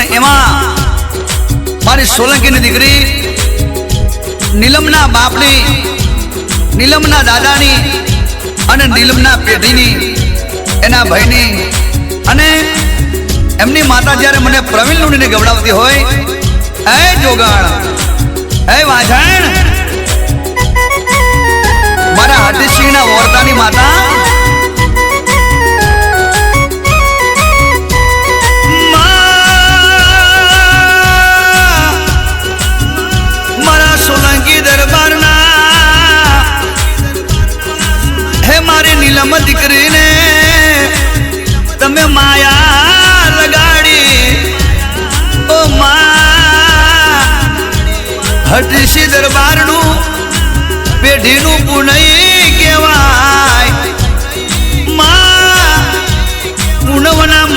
અને એમાં મારી સોલંકીની દીકરી નીલમના બાપની, નીલમના દાદાની અને નીલમના પેઢીની, એના ભાઈની અને એમની માતા જ્યારે મને પ્રવીણ લુણીને ગવડાવતી હોય એ જોગાણ એ વાજાણ મારા હરદીસિંહના વોરતાની માતા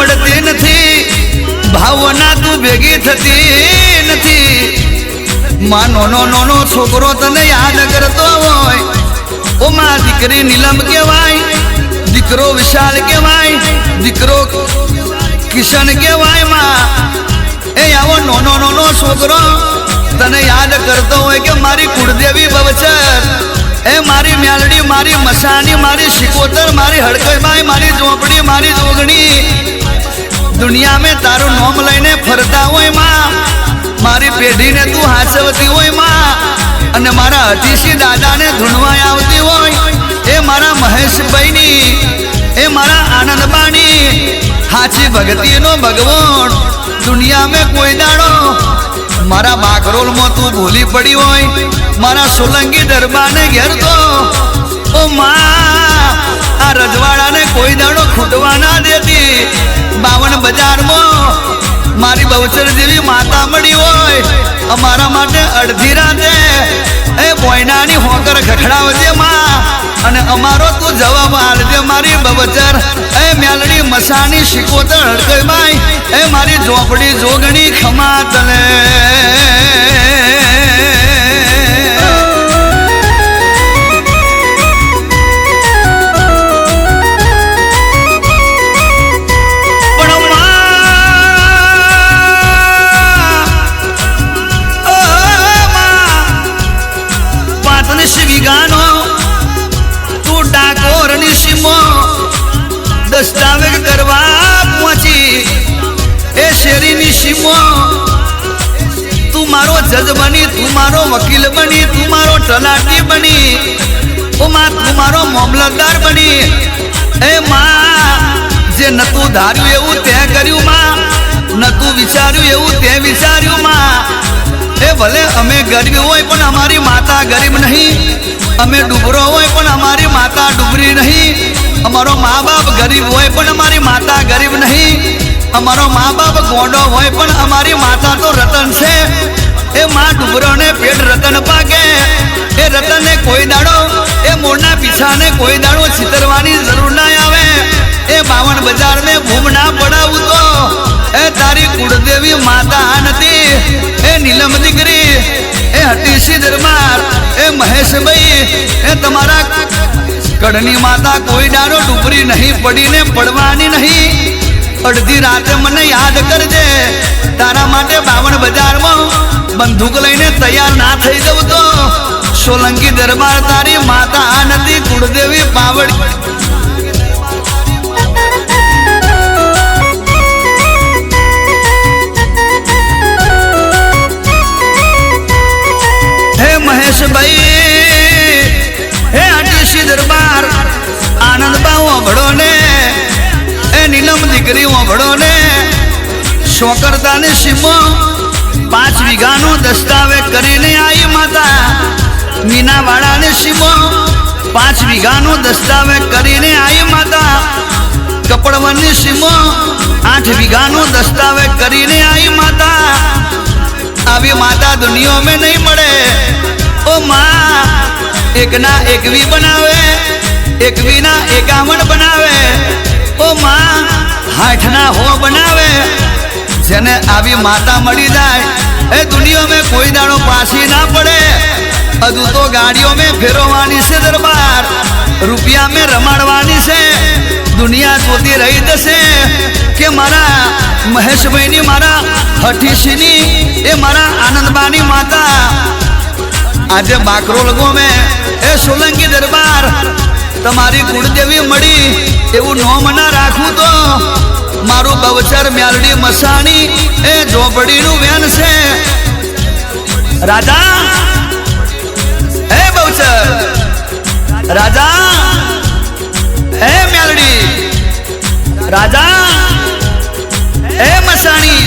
મળતી નથી, ભાવના તું ભેગી થતી નથી. માં નોનો નોનો છોકરો તને યાદ કરતો હોય, ઓ માં દીકરી નીલમ કહેવાય, દીકરો વિશાલ કહેવાય, દીકરો કિશન કહેવાયમાં. એ આવો નોનો નોનો છોકરો તને યાદ કરતો હોય કે મારી કુળદેવી બવચર એ મારી મ્યાલડી, મારી મસાની મારી શિકોતર, મારી હડકઈબાઈ મારી ઝોપડી, મારી જોગણી. દુનિયા મેં તારું નોમ લઈને ફરતા હોયમાં. મારી પેઢીને તું હાસવતી હોયમાં. અને મારા અતિશી દાદાને ધૂણવા આવતી હોય. એ મારા મહેશભાઈની, એ મારા આનંદબાની. હાચી ભક્તિનો ભગવાન દુનિયા મેં કોઈ દાડો. મારા બાકરોલમાં તું ભૂલી પડી હોય. મારા સોલંકી દરબારને ઘેર તો. ઓ માં, આ રજવાડાને કોઈ દાડો ખૂટવા ના દેતી. બાવન બજારમાં મારી બહુચર જેવી માતા મળી હોય, અમારા માટે અડધી રાતે. એ બોયનાની હોકર ખખડાવજે માં, અને અમારો તું જવાબ આલજે મારી બવચર એ મેલડી મસાની શિકોતર હડકઈ બાઈ એ મારી ઝોપડી જોગણી ખમા તું મારો જજ બની, તું મારો વકીલ બની, તું મારો તલાટી બની. ઓ માં, તું મારો મામલતદાર બની. એ માં, જે નતું ધાર્યું એવું તે કર્યું માં. નતું વિચાર્યું એવું તે વિચાર્યું માં. એ ભલે અમે ગરીબ હોય પણ અમારી માતા ગરીબ નહીં. અમે ડુબરો હોય પણ અમારી માતા ડુબરી નહીં. અમારો મા બાપ ગરીબ હોય પણ અમારી માતા ગરીબ નહીં. અમારો મા બાપ ગોંડો હોય પણ અમારી માતા તો રતન છે. એ માં ડુબરોને પેટ રતન પાકે. એ રતનને કોઈ દાડો, એ મોરના પીછાને કોઈ દાડો છિતરવાની જરૂર ના આવે. એ બાવન બજાર ને ભૂમ ના પડાવું તો. એ તારી કુળદેવી માતા નથી. એ નીલમ દીકરી, એ હટીસી દરબાર, એ મહેશભાઈ, એ તમારા કડની માતા કોઈ દાડો ડુબરી નહીં પડીને પડવાની નહીં. અડધી રાતે મને યાદ કરજે. તારા માટે બાવણ બજારમાં બંદૂક લઈને તૈયાર ના થઈ જવું તો. સોલંકી દરબાર તારી માતા આ નથી, કુળદેવી પાવડ હે મહેશભાઈ દીકરી ભળો ને શોકરદાને સીમો પાંચ વીઘાનું દસ્તાવેજ કરીને આવી માતા. મીનાવાળાને સીમો પાંચ વીઘાનું દસ્તાવેજ કરીને આવી માતા. કપડવનની સીમો આઠ વીઘાનું દસ્તાવેજ કરીને આવી માતા. આવી માતા દુનિયા મેં નહીં મળે. ઓ માં, એકના એકવી બનાવે એકવીના એકાવન બનાવે. ઓ માં હાઠના હો બનાવે, જેને આવી માતા મળી જાય. એ દુનિયા મેં કોઈ દાડો પાછી ના પડે. હજુ તો ગાડીઓ મેં ફેરવવાની છે દરબાર. રૂપિયા મેં રમાડવાની છે. દુનિયા જોતી રહી જશે કે મારા મહેશભાઈની, મારા હઠીસીની એ મારા આનંદબાની માતા. આજે બાકરો લગો મેં, એ સોલંકી દરબાર. તમારી કુળદેવી મળી, એવું નોમ ના રાખું તો. મારું બવચર મ્યાલડી મસાણી, એ ઝોપડીનું વેન છે. રાજા, હે બવચર, રાજા, હે મ્યાલડી, રાજા, હે મસાણી,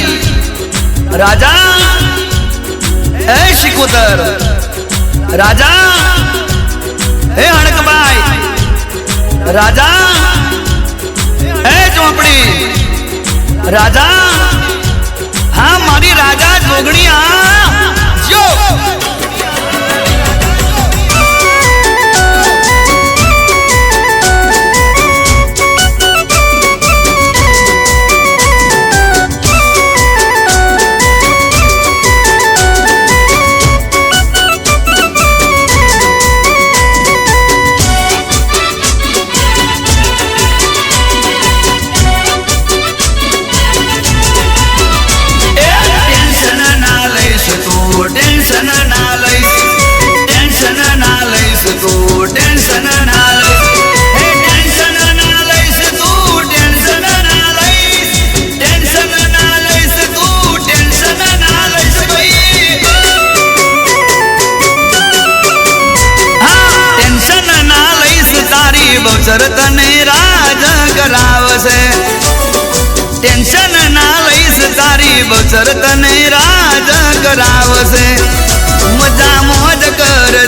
રાજા, હે શિકોતર રાજા રાજા એ ચોપડી રાજા હા મારી રાજા જોગણી આ જો. બચર તને રાજ કરાવશે. ટેન્શન ના લઈશ તારી બચર તને રાજ કરાવશે. મજા મોજ કરજે